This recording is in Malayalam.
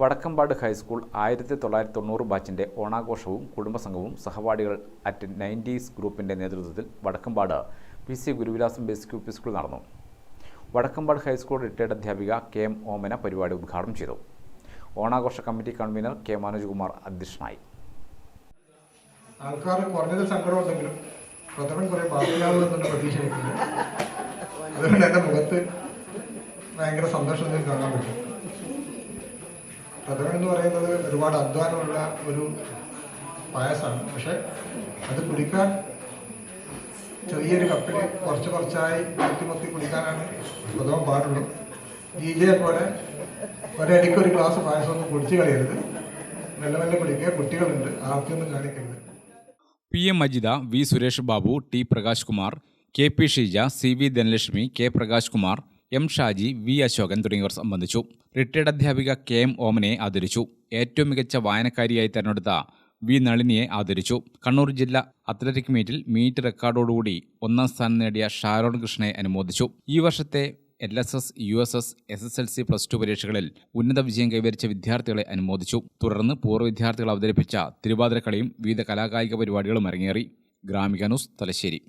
വടക്കമ്പാട് ഹൈസ്കൂൾ ആയിരത്തി തൊള്ളായിരത്തി തൊണ്ണൂറ് ബാച്ചിന്റെ ഓണാഘോഷവും കുടുംബസംഘവും സഹപാഠികൾ അറ്റ് നയന്റീസ് ഗ്രൂപ്പിന്റെ നേതൃത്വത്തിൽ Vadakkampad P C Guruvilasam basic U P school നടന്നു. വടക്കമ്പാട് ഹൈസ്കൂൾ റിട്ടയർഡ് അധ്യാപിക കെ എം ഓമന പരിപാടി ഉദ്ഘാടനം ചെയ്തു. ഓണാഘോഷ കമ്മിറ്റി കൺവീനർ കെ മനോജ്കുമാർ അധ്യക്ഷനായി. ആൾക്കാർ കുറഞ്ഞത് സങ്കടമുണ്ടെങ്കിലും പ്രഥമൻ കുറെ ബാധിക്കാവുന്ന പ്രതീക്ഷ അതുകൊണ്ട് എന്റെ മുഖത്ത് ഭയങ്കര സന്തോഷം കാണാൻ പറ്റും. പ്രഥമൻ എന്ന് പറയുന്നത് ഒരുപാട് അധ്വാനമുള്ള ഒരു പായസമാണ്. പക്ഷെ അത് കുടിക്കാൻ ചെറിയൊരു കപ്പിൽ കുറച്ച് കുറച്ചായി മൊത്തി കുടിക്കാനാണ് പ്രഥമം പാടുള്ളൂ. ഗീജയെ പോലെ ഒരടിക്ക് ഒരു ഗ്ലാസ് പായസം ഒന്നും കുടിച്ചു കളയരുത്. മെല്ലെ മെല്ലെ കുടിക്കുക. കുട്ടികളുണ്ട്. ആർക്കൊന്നും കാണിക്കരുത്. P M Majida V Suresh Babu T Prakash Kumar K P Sheeja C V Dhanalakshmi K Prakash Kumar M Shaji V Ashokan തുടങ്ങിയവർ സംബന്ധിച്ചു. റിട്ടയർഡ് അധ്യാപിക കെ എം ഓമനെ ആദരിച്ചു. ഏറ്റവും മികച്ച വായനക്കാരിയായി തെരഞ്ഞെടുത്ത വി നളിനിയെ ആദരിച്ചു. കണ്ണൂർ ജില്ലാ അത്ലറ്റിക് മീറ്റിൽ മീറ്റ് റെക്കോർഡോടുകൂടി ഒന്നാം സ്ഥാനം നേടിയ ഷാരോൺ കൃഷ്ണയെ അനുമോദിച്ചു. ഈ വർഷത്തെ L S S U S S S S L C plus two പരീക്ഷകളിൽ ഉന്നത വിജയം കൈവരിച്ച വിദ്യാർത്ഥികളെ അനുമോദിച്ചു. തുടർന്ന് പൂർവ വിദ്യാർത്ഥികൾ അവതരിപ്പിച്ച തിരുവാതിരക്കളിയും വിവിധ കലാകായിക പരിപാടികളും അരങ്ങേറി. ഗ്രാമിക ന്യൂസ് തലശ്ശേരി.